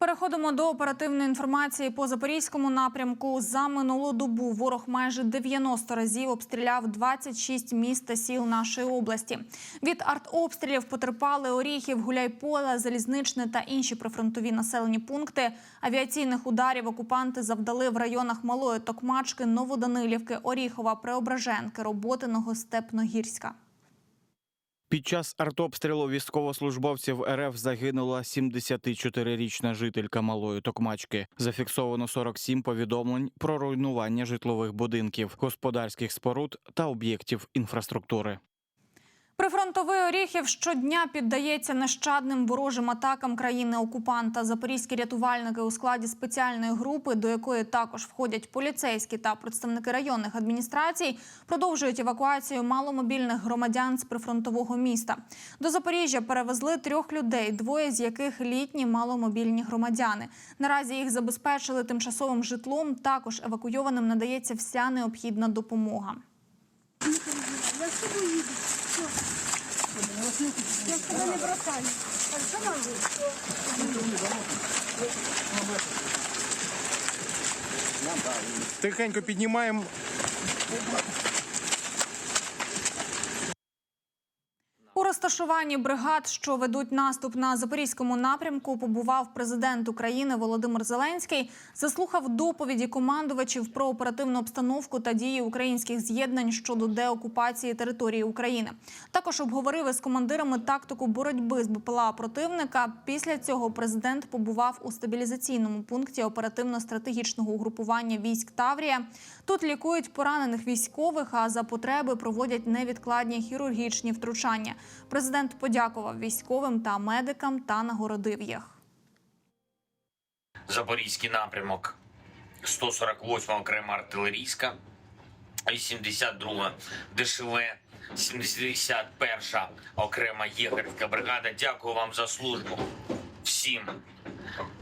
Переходимо до оперативної інформації по запорізькому напрямку. За минулу добу ворог майже 90 разів обстріляв 26 міст та сіл нашої області. Від артобстрілів потерпали Оріхів, Гуляйполе, Залізничне та інші прифронтові населені пункти. Авіаційних ударів окупанти завдали в районах Малої Токмачки, Новоданилівки, Оріхова, Преображенки, Роботиного, Степногірська. Під час артобстрілу військовослужбовців РФ загинула 74-річна жителька Малої Токмачки. Зафіксовано 47 повідомлень про руйнування житлових будинків, господарських споруд та об'єктів інфраструктури. Прифронтовий Оріхів щодня піддається нещадним ворожим атакам країни-окупанта. Запорізькі рятувальники у складі спеціальної групи, до якої також входять поліцейські та представники районних адміністрацій, продовжують евакуацію маломобільних громадян з прифронтового міста. До Запоріжжя перевезли трьох людей, двоє з яких літні маломобільні громадяни. Наразі їх забезпечили тимчасовим житлом. Також евакуйованим надається вся необхідна допомога. Я с тобой еду. Я с тобой не бросаю. Хорошо, мама? Тихенько піднімаємо. У розташуванні бригад, що ведуть наступ на запорізькому напрямку, побував президент України Володимир Зеленський. Заслухав доповіді командувачів про оперативну обстановку та дії українських з'єднань щодо деокупації території України. Також обговорив із командирами тактику боротьби з БПЛА противника. Після цього президент побував у стабілізаційному пункті оперативно-стратегічного угрупування військ Таврія. Тут лікують поранених військових, а за потреби проводять невідкладні хірургічні втручання. Президент подякував військовим та медикам та нагородив їх. Запорізький напрямок, 148 окрема артилерійська, 82 ДШВ, 71 окрема єгерська бригада. Дякую вам за службу всім.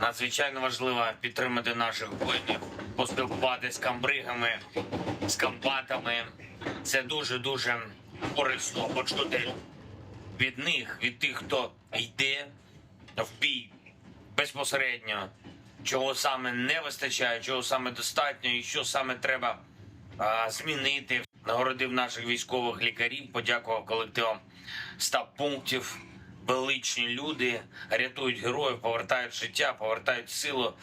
Надзвичайно важливо підтримати наших воїнів, поспілкуватися з камбригами, з комбатами. Це дуже дуже корисно почути від них, від тих, хто йде в бій безпосередньо, чого саме не вистачає, чого саме достатньо, і що саме треба а, змінити. Нагородив наших військових лікарів, подякував колективам стаб пунктів. Величні люди рятують героїв, повертають життя, повертають силу